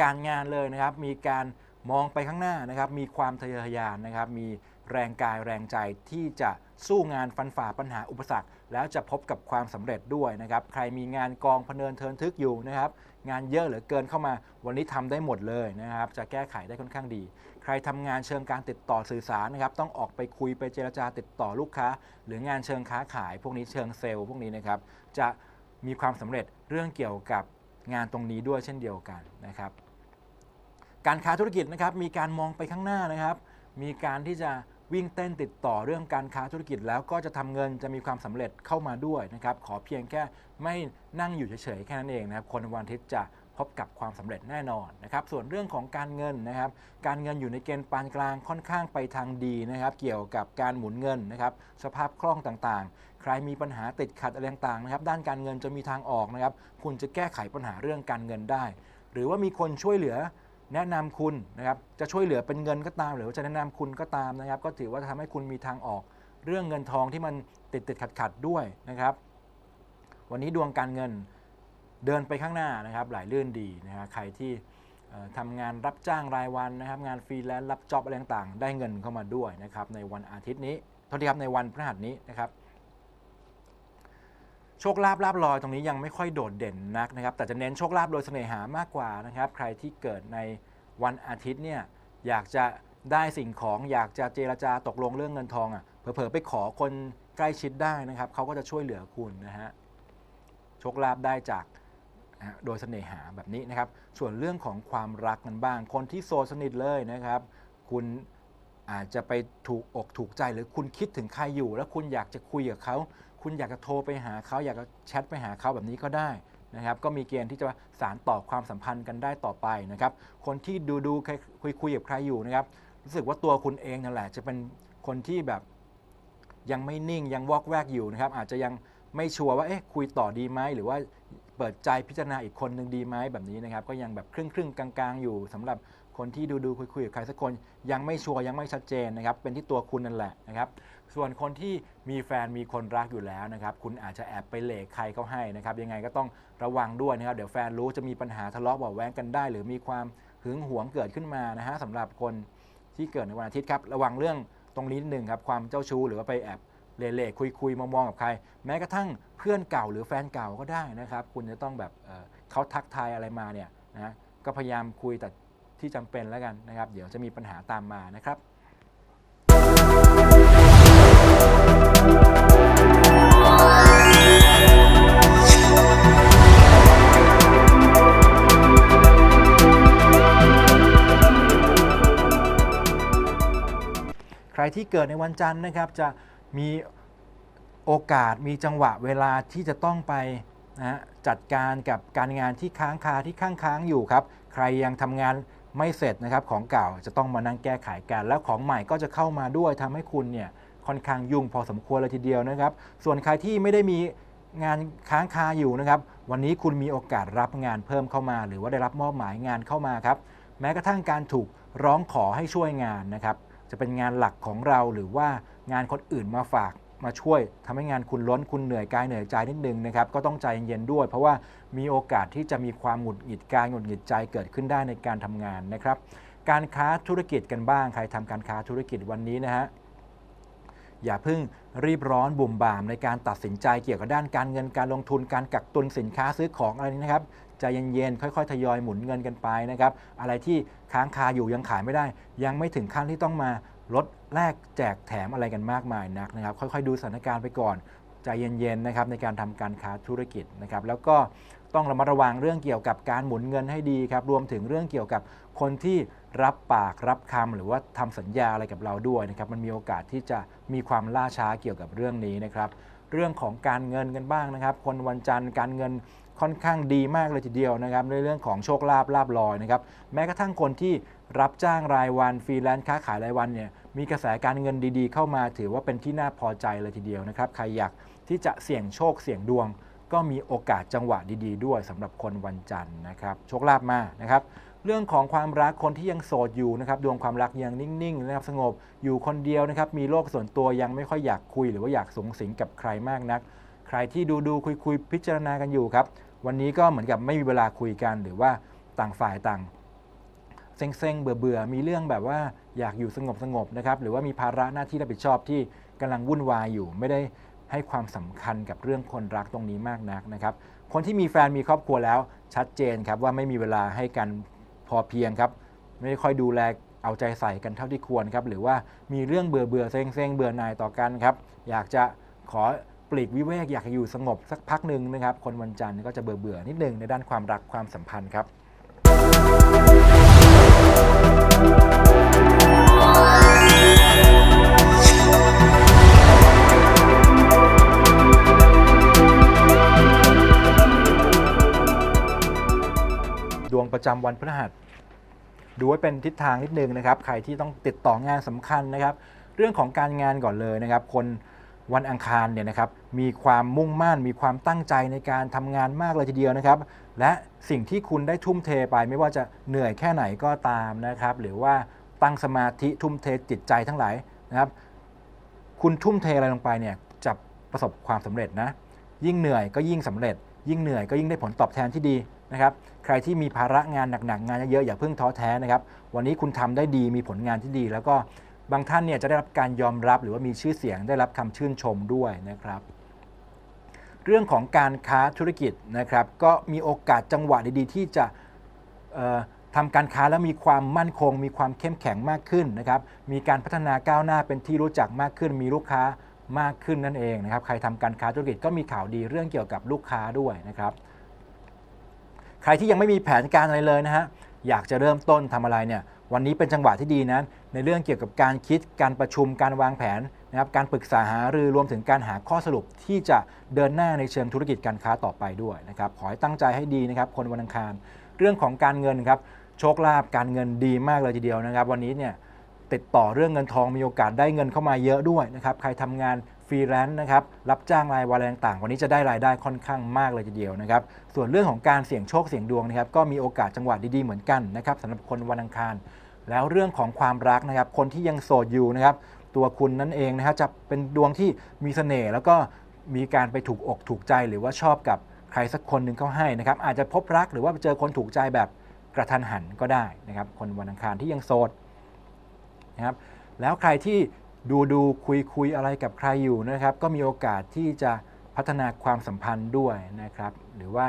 การงานเลยนะครับ มีการมองไปข้างหน้านะครับ มีความทะเยอทะยานนะครับ มีแรงกายแรงใจที่จะสู้งานฟันฝ่าปัญหาอุปสรรค แล้วจะพบกับความสำเร็จด้วยนะครับ ใครมีงานกองพเนินเทินทึกอยู่นะครับ งานเยอะเหลือเกินเข้ามา วันนี้ทำได้หมดเลยนะครับ จะแก้ไขได้ค่อนข้างดี ใครทำงานเชิงการติดต่อสื่อสารนะครับ ต้องออกไปคุยไปเจรจาติดต่อลูกค้า หรืองานเชิงค้าขาย พวกนี้เชิงเซลล์พวกนี้นะครับ จะมีความสำเร็จเรื่องเกี่ยวกับงานตรงนี้ด้วยเช่นเดียวกันนะครับ การค้าธุรกิจนะครับมีการมองไปข้างหน้านะครับ มีการที่จะวิ่งเต้นติดต่อเรื่องการค้าธุรกิจ แล้วก็จะทำเงินจะมีความสำเร็จเข้ามาด้วยนะครับ ขอเพียงแค่ไม่นั่งอยู่เฉยๆแค่นั้นเองนะครับ คนวันอาทิตย์จะพบกับความสำเร็จแน่นอนนะครับ ส่วนเรื่องของการเงินนะครับ การเงินอยู่ในเกณฑ์ปานกลางค่อนข้างไปทางดีนะครับ เกี่ยวกับการหมุนเงินนะครับ สภาพคล่องต่างๆ ใครมีปัญหาติดขัดอะไรต่างๆนะครับ ด้านการเงินจะมีทางออกนะครับ คุณจะแก้ไขปัญหาเรื่องการเงินได้ หรือว่ามีคนช่วยเหลือ แนะนำคุณนะครับจะช่วยเหลือเป็นเงินก็ตาม หรือว่าจะแนะนำคุณก็ตามนะครับ ก็ถือว่าจะทำให้คุณมีทางออก เรื่องเงินทองที่มันติดติดขัดขัดด้วยนะครับ วันนี้ดวงการเงินเดินไปข้างหน้านะครับไหลลื่นดีนะฮะใครที่ทำงานรับจ้างรายวันนะครับ งานฟรีแลนซ์รับจ็อบอะไรต่างๆ ได้เงินเข้ามาด้วยนะครับในวันอาทิตย์นี้โทษทีครับในวันพฤหัสนี้นะครับ โชคลาภลาบลอยตรงนี้ยังไม่ค่อยโดดเด่นนักนะครับ แต่จะเน้นโชคลาภโดยเสน่หามากกว่านะครับ ใครที่เกิดในวันอาทิตย์เนี่ยอยากจะได้สิ่งของอยากจะเจรจาตกลงเรื่องเงินทองอะเผลอๆไปขอคนใกล้ชิดได้นะครับเขาก็จะช่วยเหลือคุณนะฮะโชคลาภได้จากโดยเสน่หาแบบนี้นะครับ ส่วนเรื่องของความรักกันบ้าง คนที่โสดสนิทเลยนะครับ คุณ อาจจะไปถูกอกถูกใจหรือคุณคิดถึงใครอยู่ แล้วคุณอยากจะคุยกับเขาคุณอยากจะโทรไปหาเขาอยากจะแชทไปหาเขาแบบนี้ก็ได้นะครับก็มีเกณฑ์ที่จะสารต่อความสัมพันธ์กันได้ต่อไปนะครับคนที่ดูดูคุยคุยกับใครอยู่นะครับรู้สึกว่าตัวคุณเองนั่นแหละจะเป็นคนที่แบบยังไม่นิ่งยังวอกแวกอยู่นะครับอาจจะยังไม่ชัวร์ว่าเอ๊ะคุยต่อดีไหมหรือว่าเปิดใจพิจารณาอีกคนหนึ่งดีไหมแบบนี้นะครับก็ยังแบบครึ่งครึ่งกลางๆ อยู่สำหรับ คนที่ดูดูคุยคุยกับใครสักคนยังไม่ชัวร์ยังไม่ชัดเจนนะครับ เป็นที่ตัวคุณนั่นแหละนะครับ ส่วนคนที่มีแฟนมีคนรักอยู่แล้วนะครับ คุณอาจจะแอบไปเหลกใครเขาให้นะครับ ยังไงก็ต้องระวังด้วยนะครับ เดี๋ยวแฟนรู้จะมีปัญหาทะเลาะเบาแว้งกันได้ หรือมีความหึงหวงเกิดขึ้นมานะฮะสำหรับคนที่เกิดในวันอาทิตย์ครับ ระวังเรื่องตรงนี้นิดหนึ่งครับ ความเจ้าชู้หรือว่าไปแอบเล่ๆคุยๆมองๆกับใคร แม้กระทั่งเพื่อนเก่าหรือแฟนเก่าก็ได้นะครับ คุณจะต้องแบบเเขาทักทายอะไรมาเนี่ยนะก็พยายามคุยแต่ ที่จำเป็นแล้วกันนะครับ เดี๋ยวจะมีปัญหาตามมานะครับใครที่เกิดในวันจันทร์นะครับจะมีโอกาสมีจังหวะเวลาที่จะต้องไปนะจัดการกับการงานที่ค้างคาที่ค้างค้างอยู่ครับ ใครยังทำงาน ไม่เสร็จนะครับของเก่าจะต้องมานั่งแก้ไขกัน แล้วของใหม่ก็จะเข้ามาด้วยทำให้คุณเนี่ยค่อนข้างยุ่งพอสมควรเลยทีเดียวนะครับ ส่วนใครที่ไม่ได้มีงานค้างคาอยู่นะครับ วันนี้คุณมีโอกาสรับงานเพิ่มเข้ามา หรือว่าได้รับมอบหมายงานเข้ามาครับ แม้กระทั่งการถูกร้องขอให้ช่วยงานนะครับ จะเป็นงานหลักของเราหรือว่างานคนอื่นมาฝาก มาช่วยทำให้งานคุณล้นคุณเหนื่อยกายเหนื่อยใจนิดนึงนะครับก็ต้องใจเย็นๆด้วย เพราะว่ามีโอกาสที่จะมีความหงุดหงิดกายหงุดหงิดใจเกิดขึ้นได้ในการทำงานนะครับ การค้าธุรกิจกันบ้างใครทำการค้าธุรกิจวันนี้นะฮะอย่าเพิ่งรีบร้อนบุ่มบ่ามในการตัดสินใจเกี่ยวกับด้านการเงินการลงทุนการกักตุนสินค้าซื้อของอะไรนี้นะครับใจเย็นๆค่อยๆ ทยอยหมุนเงินกันไปนะครับ อะไรที่ค้างคาอยู่ยังขายไม่ได้ ยังไม่ถึงขั้นที่ต้องมา ลดแลกแจกแถมอะไรกันมากมายนักนะครับ ค่อยๆ ดูสถานการณ์ไปก่อนใจเย็นๆนะครับในการทำการค้าธุรกิจนะครับ แล้วก็ต้องระมัดระวังเรื่องเกี่ยวกับการหมุนเงินให้ดีครับ รวมถึงเรื่องเกี่ยวกับคนที่รับปากรับคำหรือว่าทำสัญญาอะไรกับเราด้วยนะครับ มันมีโอกาสที่จะมีความล่าช้าเกี่ยวกับเรื่องนี้นะครับ เรื่องของการเงินกันบ้างนะครับ คนวันจันทร์การเงินค่อนข้างดีมากเลยทีเดียวนะครับ ในเรื่องของโชคลาภลาบลอยนะครับ แม้กระทั่งคนที่ รับจ้างรายวันฟรีแลนซ์ค้าขายรายวันเนี่ยมีกระแสการเงินดีๆ เข้ามาถือว่าเป็นที่น่าพอใจเลยทีเดียวนะครับใครอยากที่จะเสี่ยงโชคเสี่ยงดวง ก็มีโอกาสจังหวะดีๆ ด้วยสำหรับคนวันจันทร์นะครับโชคลาภมานะครับเรื่องของความรักคนที่ยังโสดอยู่นะครับดวงความรักยังนิ่งๆนะครับสงบอยู่คนเดียวนะครับมีโลกส่วนตัวยังไม่ค่อยอยากคุยหรือว่าอยากสูงสิงกับใครมากนัก ใครที่ดูดูคุยคุยๆพิจารณากันอยู่ครับวันนี้ก็เหมือนกับไม่มีเวลาคุยกันหรือว่าต่างฝ่ายต่าง เซ็งๆ เบื่อๆ มีเรื่องแบบว่าอยากอยู่สงบสงบๆนะครับ หรือว่ามีภาระหน้าที่รับผิดชอบที่กำลังวุ่นวายอยู่ ไม่ได้ให้ความสำคัญกับเรื่องคนรักตรงนี้มากนักนะครับ คนที่มีแฟนมีครอบครัวแล้วชัดเจนครับว่าไม่มีเวลาให้กันพอเพียงครับ ไม่ได้ค่อยดูแลเอาใจใส่กันเท่าที่ควรครับ หรือว่ามีเรื่องเบื่อเบื่อเซ็งเซ็งเบื่อหน่ายต่อกันครับ อยากจะขอปลีกวิเวกอยากอยู่สงบสักพักหนึ่งนะครับ คนวันจันทร์ก็จะเบื่อเบื่อนิดนึงในด้านความรักความสัมพันธ์ครับ ดวงประจำวันพฤหัส ดูไว้เป็นทิศทางนิดนึงนะครับ ใครที่ต้องติดต่องานสำคัญนะครับ เรื่องของการงานก่อนเลยนะครับ คน วันอังคารเนี่ยนะครับมีความมุ่งมั่น มีความตั้งใจในการทำงานมากเลยทีเดียวนะครับ และสิ่งที่คุณได้ทุ่มเทไปไม่ว่าจะเหนื่อยแค่ไหนก็ตามนะครับ หรือว่าตั้งสมาธิทุ่มเทจิตใจทั้งหลายนะครับ คุณทุ่มเทอะไรลงไปเนี่ยจะประสบความสำเร็จนะยิ่งเหนื่อยก็ยิ่งสำเร็จ ยิ่งเหนื่อยก็ยิ่งได้ผลตอบแทนที่ดีนะครับ ใครที่มีภาระงานหนักๆงานเยอะๆอย่าเพิ่งท้อแท้นะครับ วันนี้คุณทำได้ดีมีผลงานที่ดี แล้วก็ บางท่านเนี่ยจะได้รับการยอมรับหรือว่ามีชื่อเสียงได้รับคำชื่นชมด้วยนะครับ เรื่องของการค้าธุรกิจนะครับ ก็มีโอกาสจังหวะดีๆที่จะทำการค้าแล้วมีความมั่นคง มีความเข้มแข็งมากขึ้นนะครับ มีการพัฒนาก้าวหน้าเป็นที่รู้จักมากขึ้น มีลูกค้ามากขึ้นนั่นเองนะครับ ใครทำการค้าธุรกิจก็มีข่าวดีเรื่องเกี่ยวกับลูกค้าด้วยนะครับ ใครที่ยังไม่มีแผนการอะไรเลยนะฮะอยากจะเริ่มต้นทำอะไรเนี่ยวันนี้เป็นจังหวะที่ดีนะ ในเรื่องเกี่ยวกับการคิดการประชุมการวางแผนนะครับการปรึกษาหารือรวมถึงการหาข้อสรุปที่จะเดินหน้าในเชิงธุรกิจการค้าต่อไปด้วยนะครับขอให้ตั้งใจให้ดีนะครับคนวันอังคาร เรื่องของการเงินครับโชคลาภการเงินดีมากเลยทีเดียวนะครับ วันนี้เนี่ยติดต่อเรื่องเงินทองมีโอกาสได้เงินเข้ามาเยอะด้วยนะครับใครทำงานฟรีแลนซ์นะครับรับจ้างรายวันอะไรต่างๆ วันนี้จะได้รายได้ค่อนข้างมากเลยทีเดียวนะครับส่วนเรื่องของการเสี่ยงโชคเสี่ยงดวงนะครับก็มีโอกาสจังหวะดีๆเหมือนกันนะครับสำหรับคนวันอังคาร แล้วเรื่องของความรักนะครับคนที่ยังโสดอยู่นะครับ ตัวคุณนั่นเองนะฮะจะเป็นดวงที่มีเสน่ห์แล้วก็มีการไปถูกอกถูกใจหรือว่าชอบกับใครสักคนหนึ่งเขาให้นะครับ อาจจะพบรักหรือว่าเจอคนถูกใจแบบกระทันหันก็ได้นะครับ คนวันอังคารที่ยังโสดนะครับ แล้วใครที่ดูดูคุยคุยอะไรกับใครอยู่นะครับ ก็มีโอกาสที่จะพัฒนาความสัมพันธ์ด้วยนะครับ หรือว่า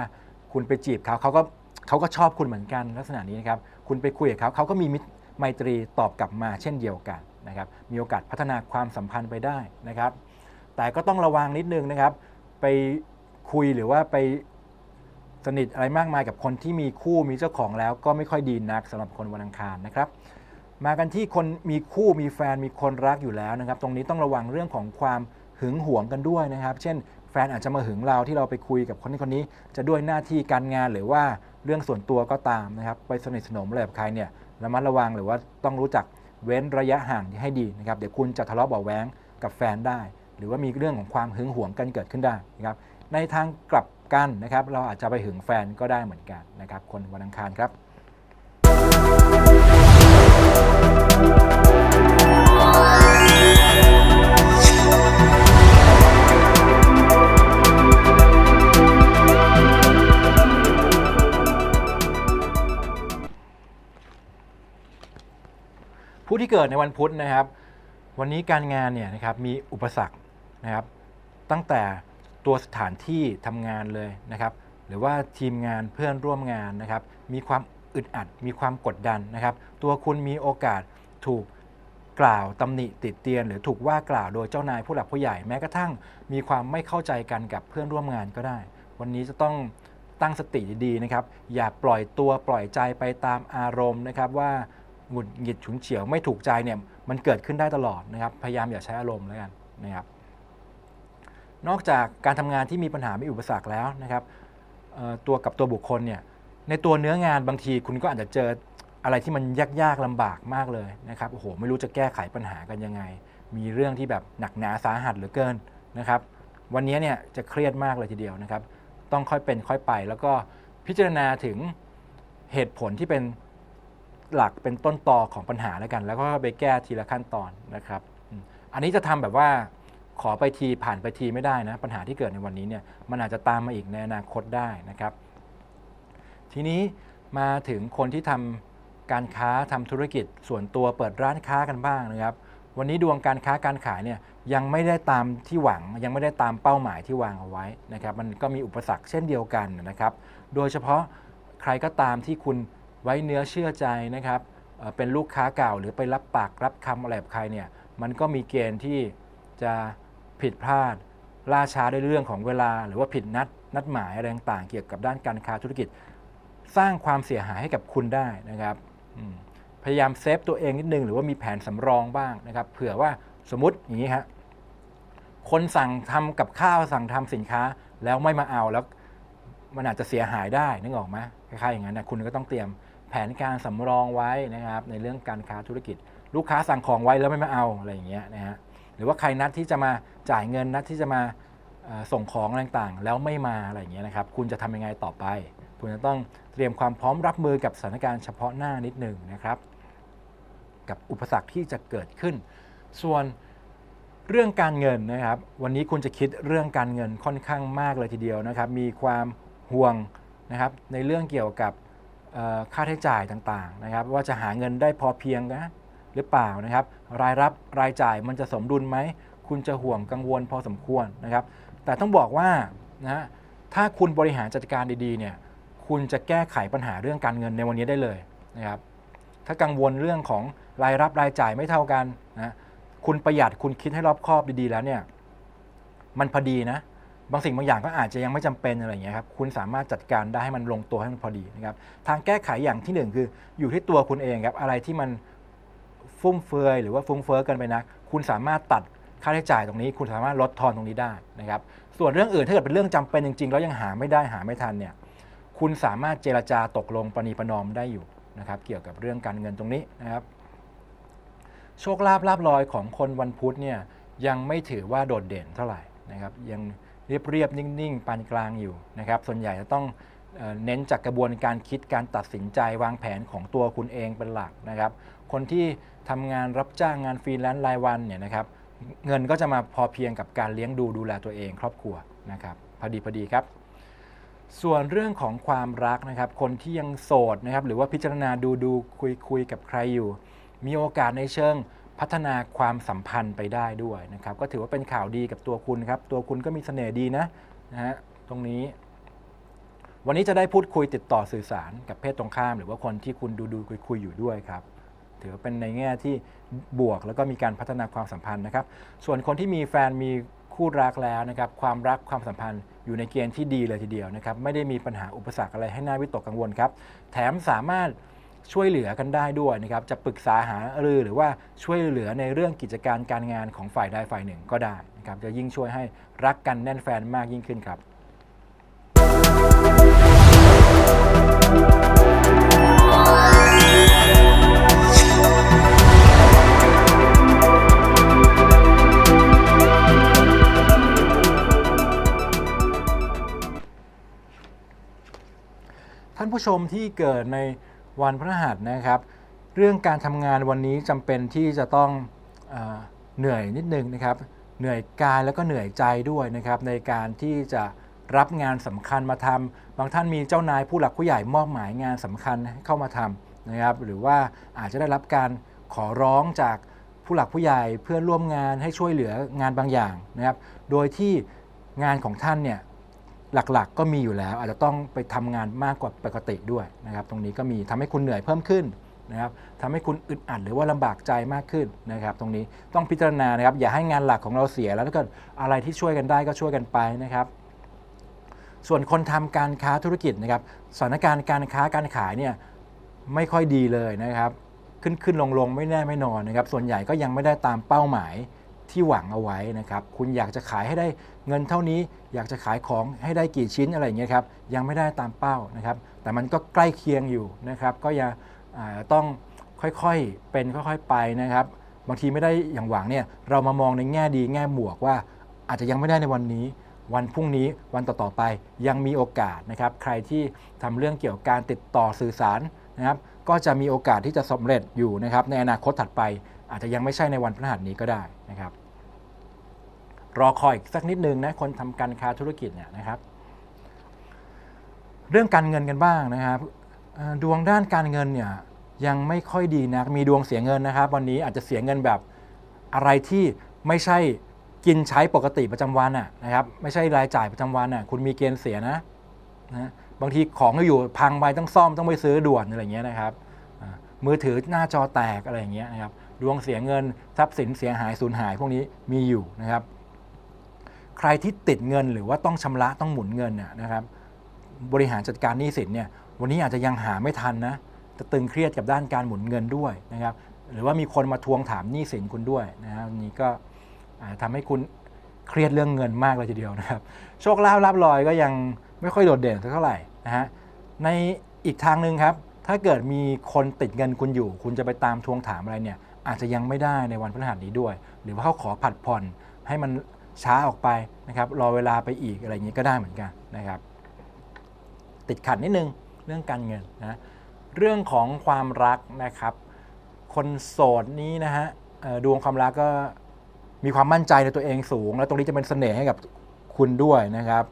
คุณไปจีบเขาเขาก็เขาก็ชอบคุณเหมือนกันลักษณะนี้นะครับ คุณไปคุยกับเขาเขาก็มีมิตร ไมตรีตอบกลับมาเช่นเดียวกันนะครับมีโอกาสพัฒนาความสัมพันธ์ไปได้นะครับ แต่ก็ต้องระวังนิดนึงนะครับ ไปคุยหรือว่าไปสนิทอะไรมากมายกับคนที่มีคู่มีเจ้าของแล้วก็ไม่ค่อยดีนักสำหรับคนวันอังคารนะครับ มากันที่คนมีคู่มีแฟนมีคนรักอยู่แล้วนะครับ ตรงนี้ต้องระวังเรื่องของความหึงหวงกันด้วยนะครับ เช่น แฟนอาจจะมาหึงเราที่เราไปคุยกับคนนี้คนนี้ จะด้วยหน้าที่การงานหรือว่าเรื่องส่วนตัวก็ตามนะครับ ไปสนิทสนมอะไรกับใครเนี่ย ระมัดระวังหรือว่าต้องรู้จักเว้นระยะห่างให้ดีนะครับเดี๋ยวคุณจะทะเลาะเบาะแว้งกับแฟนได้ หรือว่ามีเรื่องของความหึงหวงกันเกิดขึ้นได้นะครับในทางกลับกันนะครับ เราอาจจะไปหึงแฟนก็ได้เหมือนกันนะครับ คนวันอังคารครับ ผู้ที่เกิดในวันพุธนะครับ วันนี้การงานเนี่ยนะครับมีอุปสรรคนะครับ ตั้งแต่ตัวสถานที่ทำงานเลยนะครับ หรือว่าทีมงานเพื่อนร่วมงานนะครับ มีความอึดอัด มีความกดดันนะครับ ตัวคุณมีโอกาสถูกกล่าวตำหนิติดเตียน หรือถูกว่ากล่าวโดยเจ้านายผู้หลักผู้ใหญ่แม้กระทั่ง มีความไม่เข้าใจกันกับเพื่อนร่วมงานก็ได้ วันนี้จะต้องตั้งสติดีๆนะครับ อย่าปล่อยตัวปล่อยใจไปตามอารมณ์นะครับว่า หงุดหงิดฉุนเฉียวไม่ถูกใจเนี่ยมันเกิดขึ้นได้ตลอดนะครับ พยายามอย่าใช้อารมณ์แล้วกันนะครับ นอกจากการทำงานที่มีปัญหามีอุปสรรคแล้วนะครับตัวกับตัวบุคคลเนี่ยในตัวเนื้องานบางทีคุณก็อาจจะเจออะไรที่มันยากๆลำบากมากเลยนะครับโอ้โหไม่รู้จะแก้ไขปัญหากันยังไง มีเรื่องที่แบบหนักหนาสาหัสเหลือเกินนะครับ วันนี้เนี่ยจะเครียดมากเลยทีเดียวนะครับ ต้องค่อยเป็นค่อยไป แล้วก็พิจารณาถึงเหตุผลที่เป็น หลักเป็นต้นตอของปัญหาแล้วกัน แล้วก็ไปแก้ทีละขั้นตอนนะครับ อันนี้จะทำแบบว่าขอไปทีผ่านไปทีไม่ได้นะ ปัญหาที่เกิดในวันนี้เนี่ยมันอาจจะตามมาอีกในอนาคตได้นะครับ ทีนี้มาถึงคนที่ทำการค้าทำธุรกิจส่วนตัวเปิดร้านค้ากันบ้างนะครับ วันนี้ดวงการค้าการขายเนี่ยยังไม่ได้ตามที่หวังยังไม่ได้ตามเป้าหมายที่วางเอาไว้นะครับ มันก็มีอุปสรรคเช่นเดียวกันนะครับ โดยเฉพาะใครก็ตามที่คุณ ไว้เนื้อเชื่อใจนะครับเป็นลูกค้าเก่าหรือไปรับปากรับคำอะไรกับใครเนี่ยมันก็มีเกณฑ์ที่จะผิดพลาดล่าช้าในเรื่องของเวลา หรือว่าผิดนัดนัดหมายอะไรต่างๆเกี่ยวกับด้านการค้าธุรกิจ สร้างความเสียหายให้กับคุณได้นะครับพยายามเซฟตัวเองนิดนึงหรือว่ามีแผนสำรองบ้างนะครับเผื่อว่าสมมติอย่างนี้ฮะคนสั่งทำกับข้าวสั่งทำสินค้าแล้วไม่มาเอาแล้วมันอาจจะเสียหายได้นึกออกไหมคล้ายๆอย่างนั้นนะคุณก็ต้องเตรียม แผนการสำรองไว้นะครับในเรื่องการค้าธุรกิจ ลูกค้าสั่งของไว้แล้วไม่มาเอาอะไรอย่างเงี้ยนะฮะหรือว่าใครนัดที่จะมาจ่ายเงินนัดที่จะมาส่งของต่างๆ แล้วไม่มาอะไรอย่างเงี้ยนะครับคุณจะทำยังไงต่อไป คุณจะต้องเตรียมความพร้อมรับมือกับสถานการณ์เฉพาะหน้านิดหนึ่งนะครับ กับอุปสรรคที่จะเกิดขึ้น ส่วนเรื่องการเงินนะครับ วันนี้คุณจะคิดเรื่องการเงินค่อนข้างมากเลยทีเดียวนะครับ มีความห่วงนะครับในเรื่องเกี่ยวกับ ค่าใช้จ่ายต่างๆนะครับ ว่าจะหาเงินได้พอเพียงนะหรือเปล่านะครับ รายรับรายจ่ายมันจะสมดุลไหม คุณจะห่วงกังวลพอสมควรนะครับ แต่ต้องบอกว่านะถ้าคุณบริหารจัดการดีๆเนี่ยคุณจะแก้ไขปัญหาเรื่องการเงินในวันนี้ได้เลยนะครับ ถ้ากังวลเรื่องของรายรับรายจ่ายไม่เท่ากันนะคุณประหยัดคุณคิดให้รอบคอบดีๆแล้วเนี่ยมันพอดีนะ บางสิ่งบางอย่างก็อาจจะยังไม่จำเป็นอะไรอย่างเงี้ยครับคุณสามารถจัดการได้ให้มันลงตัวให้มันพอดีนะครับทางแก้ไขอย่างที่หนึ่งคืออยู่ที่ตัวคุณเองครับอะไรที่มันฟุ่มเฟือยหรือว่าฟุ้งเฟ้อเกินไปนะคุณสามารถตัดค่าใช้จ่ายตรงนี้ คุณสามารถลดทอนตรงนี้ได้นะครับส่วนเรื่องอื่นถ้าเกิดเป็นเรื่องจำเป็นจริงๆแล้วยังหาไม่ได้หาไม่ทันเนี่ยคุณสามารถเจรจาตกลงประนีประนอมได้อยู่นะครับเกี่ยวกับเรื่องการเงินตรงนี้นะครับโชคลาภลาบลอยของคนวันพุธเนี่ยยังไม่ถือว่าโดดเด่นเท่าไหร่นะครับยัง เรียบเรียบนิ่งๆ ปานกลางอยู่นะครับส่วนใหญ่จะต้องเอเน้นจากกระบวนการคิดการตัดสินใจวางแผนของตัวคุณเองเป็นหลักนะครับ คนที่ทำงานรับจ้างงานฟรีแลนซ์รายวันเนี่ยนะครับเงินก็จะมาพอเพียงกับการเลี้ยงดูดูแลตัวเอง ครอบครัวนะครับพอดีพอดีครับ ส่วนเรื่องของความรักนะครับ คนที่ยังโสดนะครับหรือว่าพิจารณาดูดูคุยคุยกับใครอยู่ มีโอกาสในเชิง พัฒนาความสัมพันธ์ไปได้ด้วยนะครับ ก็ถือว่าเป็นข่าวดีกับตัวคุณครับ ตัวคุณก็มีเสน่ห์ดีนะนะฮะตรงนี้ วันนี้จะได้พูดคุยติดต่อสื่อสารกับเพศตรงข้าม หรือว่าคนที่คุณดูดูคุยคุยอยู่ด้วยครับ ถือว่าเป็นในแง่ที่บวกแล้วก็มีการพัฒนาความสัมพันธ์นะครับ ส่วนคนที่มีแฟนมีคู่รักแล้วนะครับ ความรักความสัมพันธ์อยู่ในเกณฑ์ที่ดีเลยทีเดียวนะครับ ไม่ได้มีปัญหาอุปสรรคอะไรให้น่าวิตกกังวลครับ แถมสามารถ ช่วยเหลือกันได้ด้วยนะครับจะปรึกษาหารือหรือว่าช่วยเหลือในเรื่องกิจการการงานของฝ่ายใดฝ่ายหนึ่งก็ได้นะครับจะยิ่งช่วยให้รักกันแน่นแฟนมากยิ่งขึ้นครับท่านผู้ชมที่เกิดใน วันพฤหัสนะครับ เรื่องการทำงานวันนี้จำเป็นที่จะต้องเอเหนื่อยนิดนึงนะครับ เหนื่อยกายแล้วก็เหนื่อยใจด้วยนะครับในการที่จะรับงานสำคัญมาทำบางท่านมีเจ้านายผู้หลักผู้ใหญ่มอบหมายงานสำคัญเข้ามาทำนะครับ หรือว่าอาจจะได้รับการขอร้องจากผู้หลักผู้ใหญ่เพื่อร่วมงานให้ช่วยเหลืองานบางอย่างนะครับ โดยที่งานของท่านเนี่ย หลักๆก็มีอยู่แล้ว อาจจะต้องไปทำงานมากกว่าปกติด้วยนะครับ ตรงนี้ก็มีทำให้คุณเหนื่อยเพิ่มขึ้นนะครับทำให้คุณอึดอัดหรือว่าลำบากใจมากขึ้นนะครับ ตรงนี้ต้องพิจารณานะครับ อย่าให้งานหลักของเราเสียแล้วถ้าเกิดอะไรที่ช่วยกันได้ก็ช่วยกันไปนะครับ ส่วนคนทำการค้าธุรกิจนะครับสถานการณ์การค้าการขายเนี่ยไม่ค่อยดีเลยนะครับ ขึ้นขึ้นลงลงไม่แน่ไม่นอนนะครับ ส่วนใหญ่ก็ยังไม่ได้ตามเป้าหมาย ที่หวังเอาไว้นะครับ คุณอยากจะขายให้ได้เงินเท่านี้ อยากจะขายของให้ได้กี่ชิ้นอะไรอย่างเงี้ยครับ ยังไม่ได้ตามเป้านะครับ แต่มันก็ใกล้เคียงอยู่นะครับ ก็อย่าต้องค่อยๆ เป็นค่อยๆ ไปนะครับ บางทีไม่ได้อย่างหวังเนี่ย เรามามองในแง่ดีแง่บวกว่า อาจจะยังไม่ได้ในวันนี้ วันพรุ่งนี้วันต่อๆไปยังมีโอกาสนะครับ ใครที่ทำเรื่องเกี่ยวกับการติดต่อสื่อสารนะครับ ก็จะมีโอกาสที่จะสำเร็จอยู่นะครับ ในอนาคตถัดไปอาจจะยังไม่ใช่ในวันพฤหัสนี้ก็ได้ นะครับ รอคอยอีกสักนิดนึงนะคนทำการค้าธุรกิจเนี่ยนะครับ เรื่องการเงินกันบ้างนะครับดวงด้านการเงินเนี่ยยังไม่ค่อยดีนะมีดวงเสียเงินนะครับ วันนี้อาจจะเสียเงินแบบอะไรที่ไม่ใช่กินใช้ปกติประจำวันอะนะครับ ไม่ใช่รายจ่ายประจำวันอะคุณมีเกณฑ์เสียนะนะบางทีของก็อยู่พังไปต้องซ่อมต้องไปซื้อด่วนอะไรเงี้ยนะครับ มือถือหน้าจอแตกอะไรอย่างเงี้ยนะครับ ดวงเสียเงินทรัพย์สินเสียหายสูญหายพวกนี้มีอยู่นะครับ ใครที่ติดเงินหรือว่าต้องชำระต้องหมุนเงินน่ะนะครับ บริหารจัดการหนี้สินเนี่ยวันนี้อาจจะยังหาไม่ทันนะจะตึงเครียดกับด้านการหมุนเงินด้วยนะครับ หรือว่ามีคนมาทวงถามหนี้สินคุณด้วยนะครับนี้ก็อาจจะทำให้คุณเครียดเรื่องเงินมากเลยทีเดียวนะครับ โชคลาภลาบลอยก็ยังไม่ค่อยโดดเด่นสักเท่าไหร่นะฮะในอีกทางหนึ่งครับ ถ้าเกิดมีคนติดเงินคุณอยู่ คุณจะไปตามทวงถามอะไรเนี่ย อาจจะยังไม่ได้ในวันพฤหัสนี้ด้วย หรือว่าเขาขอผัดผ่อนให้มันช้าออกไปนะครับรอเวลาไปอีกอะไรอย่างนี้ก็ได้เหมือนกันนะครับ ติดขัดนิดนึงเรื่องการเงินนะเรื่องของความรักนะครับ คนโสดนี้นะฮะดวงความรักก็มีความมั่นใจในตัวเองสูง แล้วตรงนี้จะเป็นเสน่ห์ให้กับคุณด้วยนะครับ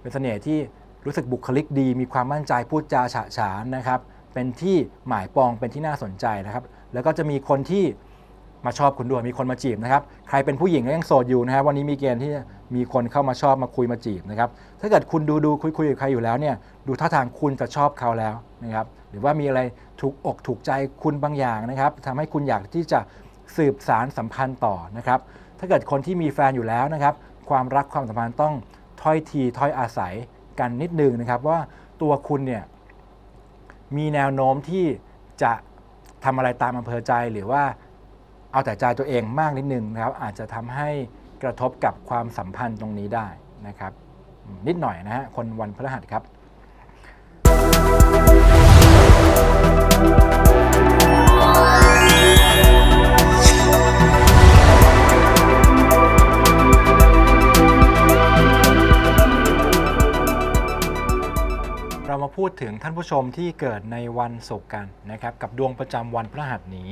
เป็นเสน่ห์ที่รู้สึกบุคลิกดี มีความมั่นใจพูดจาฉะฉานนะครับ เป็นที่หมายปองเป็นที่น่าสนใจนะครับ แล้วก็จะมีคนที่มาชอบคุณด้วยมีคนมาจีบนะครับใครเป็นผู้หญิงแล้วยังโสดอยู่นะครับวันนี้มีเกณฑ์ที่มีคนเข้ามาชอบมาคุยมาจีบนะครับถ้าเกิดคุณดูดูคุยคุยกับใครอยู่แล้วเนี่ยดูท่าทางคุณจะชอบเขาแล้วนะครับหรือว่ามีอะไรถูกอกถูกใจคุณบางอย่างนะครับทำให้คุณอยากที่จะสืบสารสัมพันธ์ต่อนะครับถ้าเกิดคนที่มีแฟนอยู่แล้วนะครับความรักความสัมพันธ์ต้องถ้อยทีถ้อยอาศัยกันนิดนึงนะครับว่าตัวคุณเนี่ยมีแนวโน้มที่จะ ทำอะไรตามอำเภอใจหรือว่าเอาแต่ใจตัวเองมากนิดนึงนะครับ อาจจะทำให้กระทบกับความสัมพันธ์ตรงนี้ได้นะครับ นิดหน่อยนะฮะคนวันพฤหัสครับ พูดถึงท่านผู้ชมที่เกิดในวันศุกร์กันนะครับกับดวงประจำวันพฤหัสนี้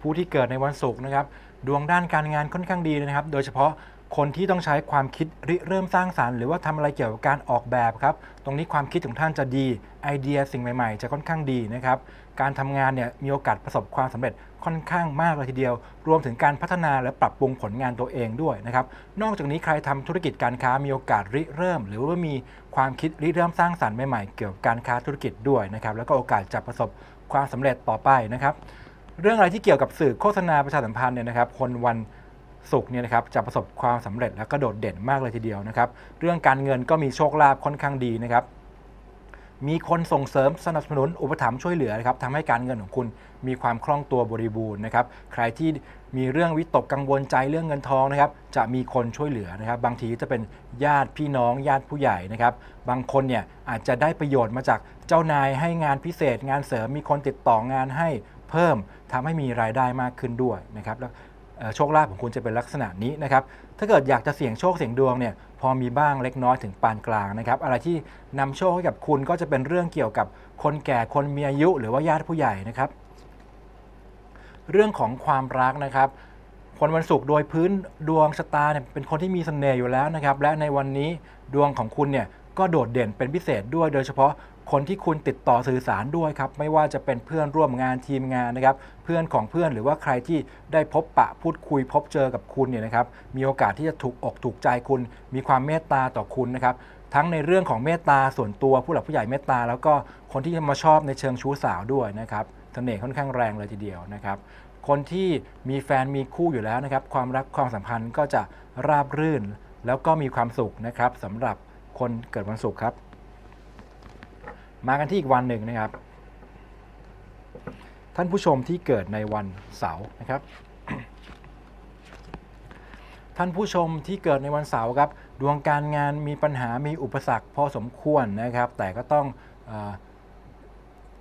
ผู้ที่เกิดในวันศุกร์นะครับ ดวงด้านการงานค่อนข้างดีนะครับ โดยเฉพาะคนที่ต้องใช้ความคิดริเริ่มสร้างสารรค์หรือว่าทำอะไรเกี่ยวกับการออกแบบครับ ตรงนี้ความคิดของท่านจะดีไอเดียสิ่งใหม่ ๆ จะค่อนข้างดีนะครับ การทำงานเนี่ยมีโอกาสประสบความสำเร็จค่อนข้างมากเลยทีเดียว รวมถึงการพัฒนาและปรับปรุงผลงานตัวเองด้วยนะครับ นอกจากนี้ใครทำธุรกิจการค้ามีโอกาสริเริ่ม หรือว่ามีความคิดริเริ่มสร้างสรรค์ใหม่ๆเกี่ยวกับการค้าธุรกิจด้วยนะครับ แล้วก็โอกาสจะประสบความสำเร็จต่อไปนะครับ เรื่องอะไรที่เกี่ยวกับสื่อโฆษณาประชาสัมพันธ์เนี่ยนะครับ คนวันศุกร์เนี่ยนะครับจะประสบความสำเร็จแล้วก็โดดเด่นมากเลยทีเดียวนะครับ เรื่องการเงินก็มีโชคลาภค่อนข้างดีนะครับ มีคนส่งเสริมสนับสนุนอุปถัมภ์ช่วยเหลือนะครับทำให้การเงินของคุณมีความคล่องตัวบริบูรณ์นะครับ ใครที่มีเรื่องวิตกกังวลใจเรื่องเงินทองนะครับ จะมีคนช่วยเหลือนะครับ บางทีจะเป็นญาติพี่น้องญาติผู้ใหญ่นะครับ บางคนเนี่ยอาจจะได้ประโยชน์มาจากเจ้านายให้งานพิเศษ งานเสริมมีคนติดต่องานให้เพิ่มทำให้มีรายได้มากขึ้นด้วยนะครับแล้ว โชคลาภของคุณจะเป็นลักษณะนี้นะครับ ถ้าเกิดอยากจะเสี่ยงโชคเสี่ยงดวงเนี่ยพอมีบ้างเล็กน้อยถึงปานกลางนะครับ อะไรที่นำโชคให้กับคุณก็จะเป็นเรื่องเกี่ยวกับคนแก่คนมีอายุ หรือว่าญาติผู้ใหญ่นะครับ เรื่องของความรักนะครับ คนวันศุกร์โดยพื้นดวงชะตาเนี่ยเป็นคนที่มีเสน่ห์อยู่แล้วนะครับ และในวันนี้ดวงของคุณเนี่ยก็โดดเด่นเป็นพิเศษด้วยโดยเฉพาะ คนที่คุณติดต่อสื่อสารด้วยครับ ไม่ว่าจะเป็นเพื่อนร่วมงานทีมงานนะครับ เพื่อนของเพื่อนหรือว่าใครที่ได้พบปะพูดคุยพบเจอกับคุณเนี่ยนะครับ มีโอกาสที่จะถูกอกถูกใจคุณ มีความเมตตาต่อคุณนะครับทั้งในเรื่องของเมตตาส่วนตัวผู้หลักผู้ใหญ่เมตตา แล้วก็คนที่มาชอบในเชิงชู้สาวด้วยนะครับเสน่ห์ค่อนข้างแรงเลยทีเดียวนะครับคนที่มีแฟนมีคู่อยู่แล้วนะครับ ความรักความสัมพันธ์ก็จะราบรื่น แล้วก็มีความสุขนะครับสำหรับคนเกิดวันศุกร์ครับ มากันที่อีกวันหนึ่งนะครับ ท่านผู้ชมที่เกิดในวันเสาร์นะครับ ท่านผู้ชมที่เกิดในวันเสาร์ครับ ดวงการงานมีปัญหามีอุปสรรคพอสมควรนะครับ แต่ก็ต้องอ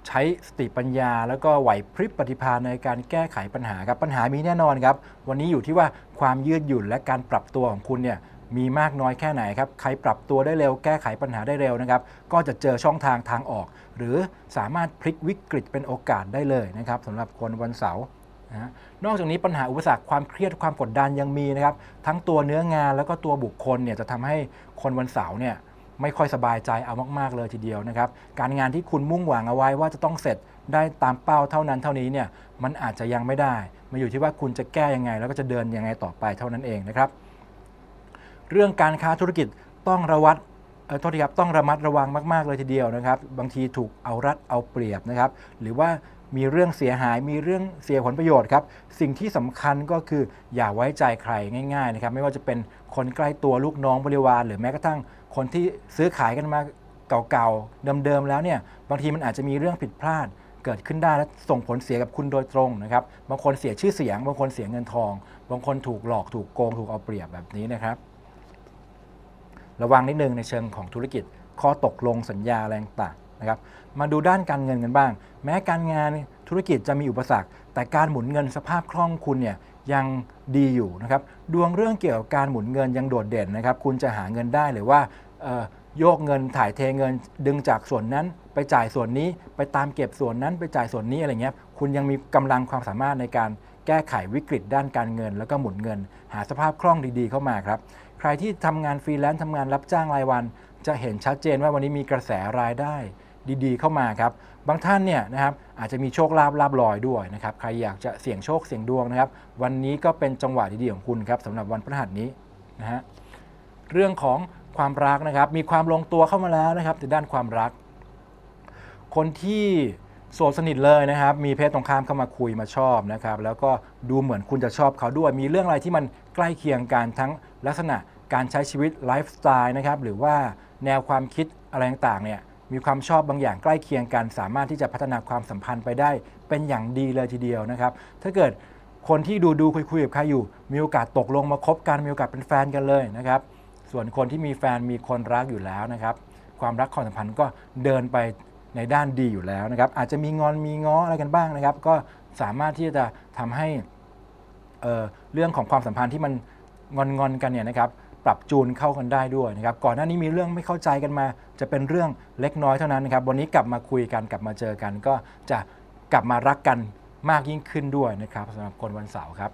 ใช้สติปัญญา แล้วก็ไหวพริบปฏิภาณในการแก้ไขปัญหาครับปัญหามีแน่นอนครับ วันนี้อยู่ที่ว่าความยืดหยุ่นและการปรับตัวของคุณเนี่ย มีมากน้อยแค่ไหนครับ ใครปรับตัวได้เร็วแก้ไขปัญหาได้เร็วนะครับ ก็จะเจอช่องทางทางออก หรือสามารถพลิกวิกฤตเป็นโอกาสได้เลยนะครับสำหรับคนวันเสาร์นะนอกจากนี้ปัญหาอุปสรรคความเครียดความกดดันยังมีนะครับ ทั้งตัวเนื้องานแล้วก็ตัวบุคคลเนี่ยจะทำให้คนวันเสาร์เนี่ยไม่ค่อยสบายใจเอามาก ๆ เลยทีเดียวนะครับ การงานที่คุณมุ่งหวังเอาไว้ว่าจะต้องเสร็จได้ตามเป้าเท่านั้นเท่านี้เนี่ยมันอาจจะยังไม่ได้ มาอยู่ที่ว่าคุณจะแก้ยังไง แล้วก็จะเดินยังไงต่อไปเท่านั้นเองนะครับ เรื่องการค้าธุรกิจต้องระวัดเออโทษทีครับต้องระมัดระวังมาก ๆ เลยทีเดียวนะครับ บางทีถูกเอารัดเอาเปรียบนะครับ หรือว่ามีเรื่องเสียหายมีเรื่องเสียผลประโยชน์ครับ สิ่งที่สำคัญก็คืออย่าไว้ใจใครง่าย ๆ นะครับ ไม่ว่าจะเป็นคนใกล้ตัวลูกน้องบริวาร หรือแม้กระทั่งคนที่ซื้อขายกันมาเก่าๆเดิมๆแล้วเนี่ยบางทีมันอาจจะมีเรื่องผิดพลาดเกิดขึ้นได้และส่งผลเสียกับคุณโดยตรงนะครับ บางคนเสียชื่อเสียง บางคนเสียเงินทอง บางคนถูกหลอกถูกโกงถูกเอาเปรียบแบบนี้นะครับ ระวังนิดนึงในเชิงของธุรกิจ ข้อตกลงสัญญาอะไรต่างนะครับ มาดูด้านการเงินกันบ้าง แม้การงานธุรกิจจะมีอุปสรรค แต่การหมุนเงินสภาพคล่องคุณเนี่ยยังดีอยู่นะครับ ดวงเรื่องเกี่ยวกับการหมุนเงินยังโดดเด่นนะครับ คุณจะหาเงินได้หรือว่าโยกเงินถ่ายเทเงินดึงจากส่วนนั้น ไปจ่ายส่วนนี้ไปตามเก็บส่วนนั้น ไปจ่ายส่วนนี้อะไรเงี้ยคุณยังมีกำลังความสามารถในการแก้ไขวิกฤตด้านการเงิน แล้วก็หมุนเงิน หาสภาพคล่องดีๆเข้ามาครับ รที่ทำงานฟรีแลนซ์ทำงานรับจ้างรายวัน จะเห็นชัดเจนว่าวันนี้มีกระแสรายได้ดีๆ เข้ามาครับ บางท่านเนี่ยนะครับอาจจะมีโชคลาภลาบลอยด้วยนะครับ ใครอยากจะเสี่ยงโชคเสี่ยงดวงนะครับ วันนี้ก็เป็นจังหวะดีๆของคุณครับสำหรับวันพฤหัสนี้นะฮะ เรื่องของความรักนะครับ มีความลงตัวเข้ามาแล้วนะครับในด้านความรัก คนที่โสดสนิทเลยนะครับ มีเพศตรงข้ามเข้ามาคุยมาชอบนะครับ แล้วก็ดูเหมือนคุณจะชอบเขาด้วย มีเรื่องอะไรที่มันใกล้เคียงกันทั้งลักษณะ การใช้ชีวิตไลฟ์สไตล์นะครับหรือว่าแนวความคิดอะไรต่างๆเนี่ยมีความชอบบางอย่างใกล้เคียงกัน สามารถที่จะพัฒนาความสัมพันธ์ไปได้เป็นอย่างดีเลยทีเดียวนะครับ ถ้าเกิดคนที่ดูดูคุยคุยกับใครอยู่ มีโอกาสตกลงมาคบกันมีโอกาสเป็นแฟนกันเลยนะครับ ส่วนคนที่มีแฟนมีคนรักอยู่แล้วนะครับ ความรักความสัมพันธ์ก็เดินไปในด้านดีอยู่แล้วนะครับ อาจจะมีงอนมีง้ออะไรกันบ้างนะครับ ก็สามารถที่จะทำให้เเรื่องของความสัมพันธ์ที่มันงอนงอนกันเนี่ยนะครับ ปรับจูนเข้ากันได้ด้วยนะครับก่อนหน้านี้มีเรื่องไม่เข้าใจกันมา จะเป็นเรื่องเล็กน้อยเท่านั้นนะครับวันนี้กลับมาคุยกันกลับมาเจอกัน ก็จะกลับมารักกันมากยิ่งขึ้นด้วยนะครับสำหรับคนวันเสาร์ครับ